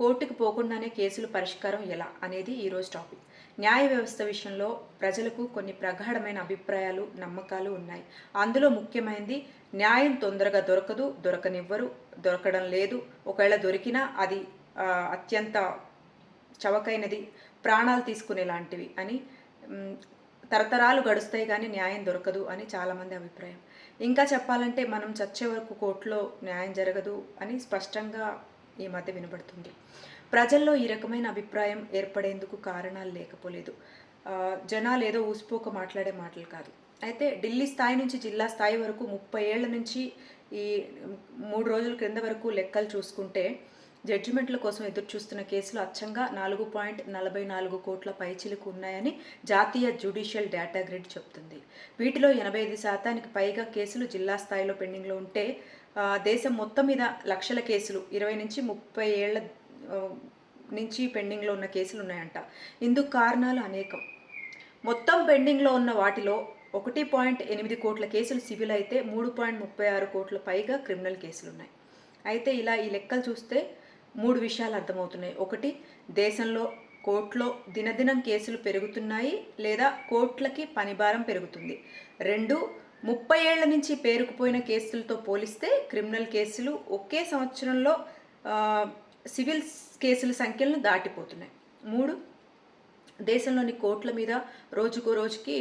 కోర్టుకు పోకుండానే కేసులు పరిష్కారం ఎలా అనేది ఈరోజు టాపిక్. న్యాయ వ్యవస్థ విషయంలో ప్రజలకు కొన్ని ప్రగాఢమైన అభిప్రాయాలు నమ్మకాలు ఉన్నాయి. అందులో ముఖ్యమైనది న్యాయం తొందరగా దొరకదు దొరకనివ్వరు దొరకడం లేదు. ఒకవేళ దొరికినా అది అత్యంత చవకైనది ప్రాణాలు తీసుకునే లాంటివి అని తరతరాలు గడుస్తాయి కానీ న్యాయం దొరకదు అని చాలామంది అభిప్రాయం. ఇంకా చెప్పాలంటే మనం చచ్చే వరకు కోర్టులో న్యాయం జరగదు అని స్పష్టంగా ఈ మధ్య వినబడుతుంది. ప్రజల్లో ఈ రకమైన అభిప్రాయం ఏర్పడేందుకు కారణాలు లేకపోలేదు. జనాలు ఏదో ఊసిపోక మాట్లాడే మాటలు కాదు. అయితే ఢిల్లీ స్థాయి నుంచి జిల్లా స్థాయి వరకు ముప్పై ఏళ్ళ నుంచి ఈ మూడు రోజుల క్రింద వరకు లెక్కలు చూసుకుంటే జడ్జిమెంట్ల కోసం ఎదురు చూస్తున్న కేసులు అచ్చంగా నాలుగు పాయింట్ నలభై నాలుగు కోట్ల పైచిలకు ఉన్నాయని జాతీయ జ్యుడిషియల్ డేటా గ్రిడ్ చెప్తుంది. వీటిలో ఎనభై ఐదు శాతానికి పైగా కేసులు జిల్లా స్థాయిలో పెండింగ్లో ఉంటే దేశం మొత్తం మీద లక్షల కేసులు ఇరవై నుంచి ముప్పై ఏళ్ళ నుంచి పెండింగ్లో ఉన్న కేసులు ఉన్నాయంట. ఇందుకు కారణాలు అనేకం. మొత్తం పెండింగ్లో ఉన్న వాటిలో ఒకటి పాయింట్ ఎనిమిది కోట్ల కేసులు సివిల్ అయితే మూడు పాయింట్ ముప్పై ఆరు కోట్ల పైగా క్రిమినల్ కేసులు ఉన్నాయి. అయితే ఇలా ఈ లెక్కలు చూస్తే మూడు విషయాలు అర్థమవుతున్నాయి. ఒకటి దేశంలో కోర్టులో దినదినం కేసులు పెరుగుతున్నాయి లేదా కోర్టులకి పనిభారం పెరుగుతుంది. రెండు ముప్పై ఏళ్ళ నుంచి పేరుకుపోయిన కేసులతో పోలిస్తే క్రిమినల్ కేసులు ఒకే సంవత్సరంలో సివిల్ కేసుల సంఖ్యలను దాటిపోతున్నాయి. మూడు దేశంలోని కోర్టుల మీద రోజుకో రోజుకి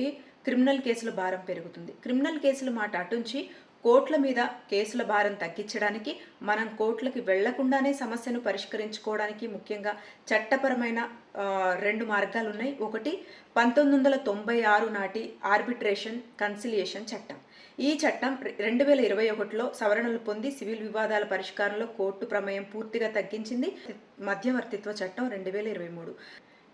క్రిమినల్ కేసుల భారం పెరుగుతుంది. క్రిమినల్ కేసుల మాట అటుంచి కోట్ల మీద కేసుల భారం తగ్గించడానికి మనం కోర్టులకి వెళ్ళకుండానే సమస్యను పరిష్కరించుకోవడానికి ముఖ్యంగా చట్టపరమైన రెండు మార్గాలు ఉన్నాయి ఒకటి పంతొమ్మిది వందల తొంభై ఆరు నాటి ఆర్బిట్రేషన్ కన్సిలియేషన్ చట్టం. ఈ చట్టం రెండు వేల ఇరవై ఒకటిలో సవరణలు పొంది సివిల్ వివాదాల పరిష్కారంలో కోర్టు ప్రమేయం పూర్తిగా తగ్గించింది. మధ్యవర్తిత్వ చట్టం రెండు వేల ఇరవై మూడు.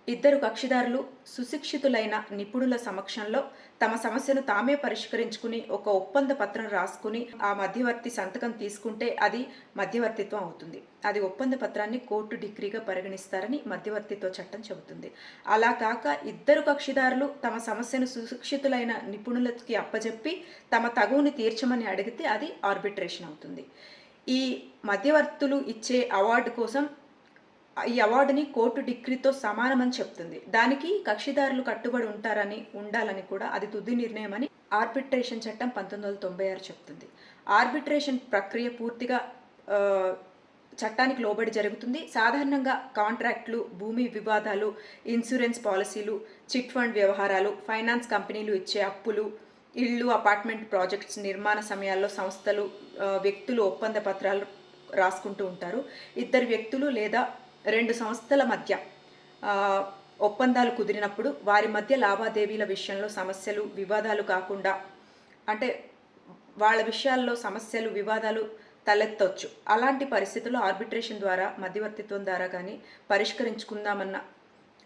ఇద్దరు కక్షిదారులు సుశిక్షితులైన నిపుణుల సమక్షంలో తమ సమస్యను తామే పరిష్కరించుకుని ఒక ఒప్పంద పత్రం రాసుకుని ఆ మధ్యవర్తి సంతకం తీసుకుంటే అది మధ్యవర్తిత్వం అవుతుంది. అది ఒప్పంద పత్రాన్ని కోర్టు డిగ్రీగా పరిగణిస్తారని మధ్యవర్తిత్వ చట్టం చెబుతుంది. అలా కాక ఇద్దరు కక్షిదారులు తమ సమస్యను సుశిక్షితులైన నిపుణులకి అప్పజెప్పి తమ తగువుని తీర్చమని అడిగితే అది ఆర్బిట్రేషన్ అవుతుంది. ఈ మధ్యవర్తులు ఇచ్చే అవార్డు కోసం ఈ అవార్డుని కోర్టు డిగ్రీతో సమానమని చెప్తుంది. దానికి కక్షిదారులు కట్టుబడి ఉంటారని ఉండాలని కూడా అది తుది నిర్ణయం అని ఆర్బిట్రేషన్ చట్టం పంతొమ్మిది వందల తొంభై ఆరు చెప్తుంది. ఆర్బిట్రేషన్ ప్రక్రియ పూర్తిగా చట్టానికి లోబడి జరుగుతుంది. సాధారణంగా కాంట్రాక్ట్లు భూమి వివాదాలు ఇన్సూరెన్స్ పాలసీలు చిట్ ఫండ్ వ్యవహారాలు ఫైనాన్స్ కంపెనీలు ఇచ్చే అప్పులు ఇళ్ళు అపార్ట్మెంట్ ప్రాజెక్ట్స్ నిర్మాణ సమయాల్లో సంస్థలు వ్యక్తులు ఒప్పంద పత్రాలు రాసుకుంటూ ఉంటారు. ఇద్దరు వ్యక్తులు లేదా రెండు సంస్థల మధ్య ఒప్పందాలు కుదిరినప్పుడు వారి మధ్య లావాదేవీల విషయంలో సమస్యలు వివాదాలు కాకుండా అంటే వాళ్ళ విషయాల్లో సమస్యలు వివాదాలు తలెత్తవచ్చు అలాంటి పరిస్థితుల్లో ఆర్బిట్రేషన్ ద్వారా మధ్యవర్తిత్వం ద్వారా కానీ పరిష్కరించుకుందామన్న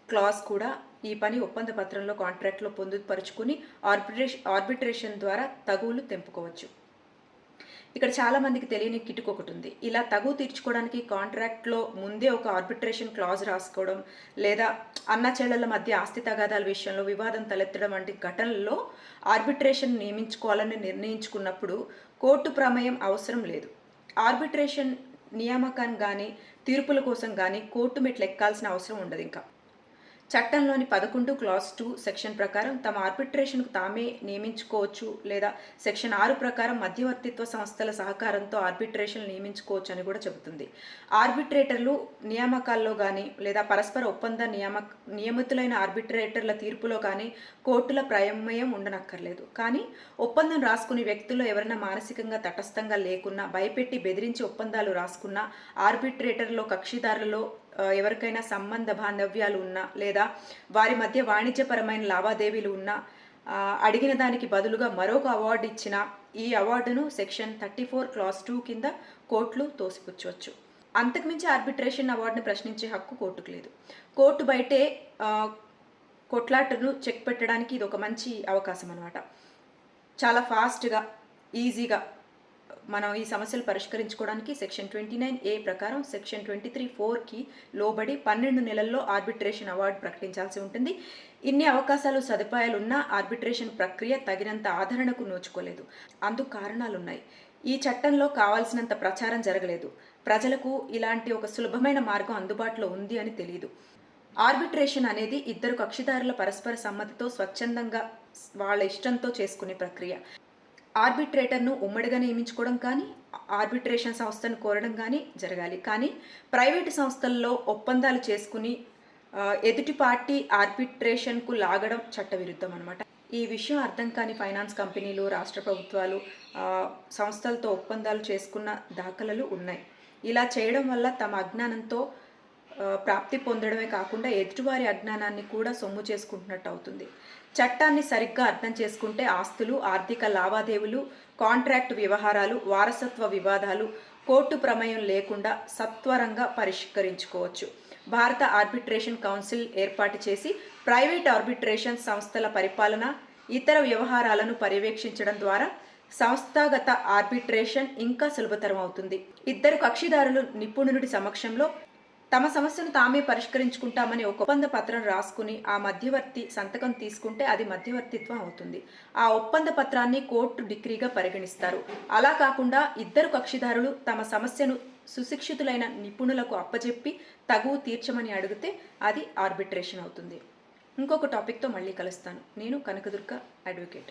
క్లాస్ కూడా ఈ పని ఒప్పంద పత్రంలో కాంట్రాక్ట్లో పొందుపరుచుకుని ఆర్బిట్రేషన్ ఆర్బిట్రేషన్ ద్వారా తగువులు తెంపుకోవచ్చు. ఇక్కడ చాలా మందికి తెలియని కిటుకు ఒకటి ఉంది. ఇలా తగు తీర్చుకోవడానికి కాంట్రాక్ట్లో ముందే ఒక ఆర్బిట్రేషన్ క్లాజ్ రాసుకోవడం లేదా అన్న చెల్లెల మధ్య ఆస్తి తగాదాల విషయంలో వివాదం తలెత్తడం వంటి ఘటనల్లో ఆర్బిట్రేషన్ నియమించుకోవాలని నిర్ణయించుకున్నప్పుడు కోర్టు ప్రమేయం అవసరం లేదు. ఆర్బిట్రేషన్ నియామకం కానీ తీర్పుల కోసం కానీ కోర్టు మెట్లు ఎక్కాల్సిన అవసరం ఉండదు ఇంకా. చట్టంలోని పదకొండు క్లాస్ టూ సెక్షన్ ప్రకారం తమ ఆర్బిట్రేషన్కు తామే నియమించుకోవచ్చు లేదా సెక్షన్ ఆరు ప్రకారం మధ్యవర్తిత్వ సంస్థల సహకారంతో ఆర్బిట్రేషన్ నియమించుకోవచ్చు అని కూడా చెబుతుంది. ఆర్బిట్రేటర్లు నియామకాల్లో కానీ లేదా పరస్పర ఒప్పంద నియామక నియమితులైన ఆర్బిట్రేటర్ల తీర్పులో కానీ కోర్టుల ప్రయమయం ఉండనక్కర్లేదు. కానీ ఒప్పందం రాసుకునే వ్యక్తుల్లో ఎవరైనా మానసికంగా తటస్థంగా లేకున్నా భయపెట్టి బెదిరించి ఒప్పందాలు రాసుకున్నా ఆర్బిట్రేటర్లో కక్షిదారులలో ఎవరికైనా సంబంధ బాంధవ్యాలు ఉన్నా లేదా వారి మధ్య వాణిజ్యపరమైన లావాదేవీలు ఉన్నా అడిగిన దానికి బదులుగా మరొక అవార్డు ఇచ్చిన ఈ అవార్డును section thirty four clause two కింద కోర్టులు తోసిపుచ్చవచ్చు అంతకుమించి ఆర్బిట్రేషన్ అవార్డుని ప్రశ్నించే హక్కు కోర్టుకు లేదు. కోర్టు బయటే కొట్లాటను చెక్ పెట్టడానికి ఇది ఒక మంచి అవకాశం అనమాట చాలా ఫాస్ట్గా ఈజీగా మనం ఈ సమస్యలు పరిష్కరించుకోవడానికి సెక్షన్ ట్వంటీ నైన్ ఏ ప్రకారం సెక్షన్ ట్వంటీ త్రీ ఫోర్కి లోబడి పన్నెండు నెలల్లో ఆర్బిట్రేషన్ అవార్డు ప్రకటించాల్సి ఉంటుంది. ఇన్ని అవకాశాలు సదుపాయాలు ఉన్నా ఆర్బిట్రేషన్ ప్రక్రియ తగినంత ఆదరణకు నోచుకోలేదు. అందుకు కారణాలున్నాయి. ఈ చట్టంలో కావాల్సినంత ప్రచారం జరగలేదు. ప్రజలకు ఇలాంటి ఒక సులభమైన మార్గం అందుబాటులో ఉంది అని తెలియదు ఆర్బిట్రేషన్ అనేది ఇద్దరు కక్షిదారుల పరస్పర సమ్మతితో స్వచ్ఛందంగా వాళ్ళ ఇష్టంతో చేసుకునే ప్రక్రియ. ఆర్బిట్రేటర్ను ఉమ్మడిగా నియమించుకోవడం కానీ ఆర్బిట్రేషన్ సంస్థను కోరడం కానీ జరగాలి. కానీ ప్రైవేటు సంస్థల్లో ఒప్పందాలు చేసుకుని ఎదుటి పార్టీ ఆర్బిట్రేషన్కు లాగడం చట్టవిరుద్ధం అనమాట ఈ విషయం అర్థం కాని ఫైనాన్స్ కంపెనీలు రాష్ట్ర ప్రభుత్వాలు సంస్థలతో ఒప్పందాలు చేసుకున్న దాఖలలు ఉన్నాయి. ఇలా చేయడం వల్ల తమ అజ్ఞానంతో ప్రాప్తి పొందడమే కాకుండా ఎదుటివారి అజ్ఞానాన్ని కూడా సొమ్ము చేసుకుంటున్నట్టు అవుతుంది. చట్టాన్ని సరిగ్గా అర్థం చేసుకుంటే ఆస్తులు ఆర్థిక లావాదేవీలు కాంట్రాక్ట్ వ్యవహారాలు వారసత్వ వివాదాలు కోర్టు ప్రమేయం లేకుండా సత్వరంగా పరిష్కరించుకోవచ్చు. భారత ఆర్బిట్రేషన్ కౌన్సిల్ ఏర్పాటు చేసి ప్రైవేట్ ఆర్బిట్రేషన్ సంస్థల పరిపాలన ఇతర వ్యవహారాలను పర్యవేక్షించడం ద్వారా సంస్థాగత ఆర్బిట్రేషన్ ఇంకా సులభతరం అవుతుంది. ఇద్దరు కక్షిదారులు నిపుణుడి సమక్షంలో తమ సమస్యను తామే పరిష్కరించుకుంటామని ఒక ఒప్పంద పత్రం రాసుకుని ఆ మధ్యవర్తి సంతకం తీసుకుంటే అది మధ్యవర్తిత్వం అవుతుంది. ఆ ఒప్పంద పత్రాన్ని కోర్టు డిగ్రీగా పరిగణిస్తారు. అలా కాకుండా ఇద్దరు కక్షిదారులు తమ సమస్యను సుశిక్షితులైన నిపుణులకు అప్పజెప్పి తగువు తీర్చమని అడిగితే అది ఆర్బిట్రేషన్ అవుతుంది. ఇంకొక టాపిక్తో మళ్ళీ కలుస్తాను. నేను కనకదుర్గ అడ్వకేట్.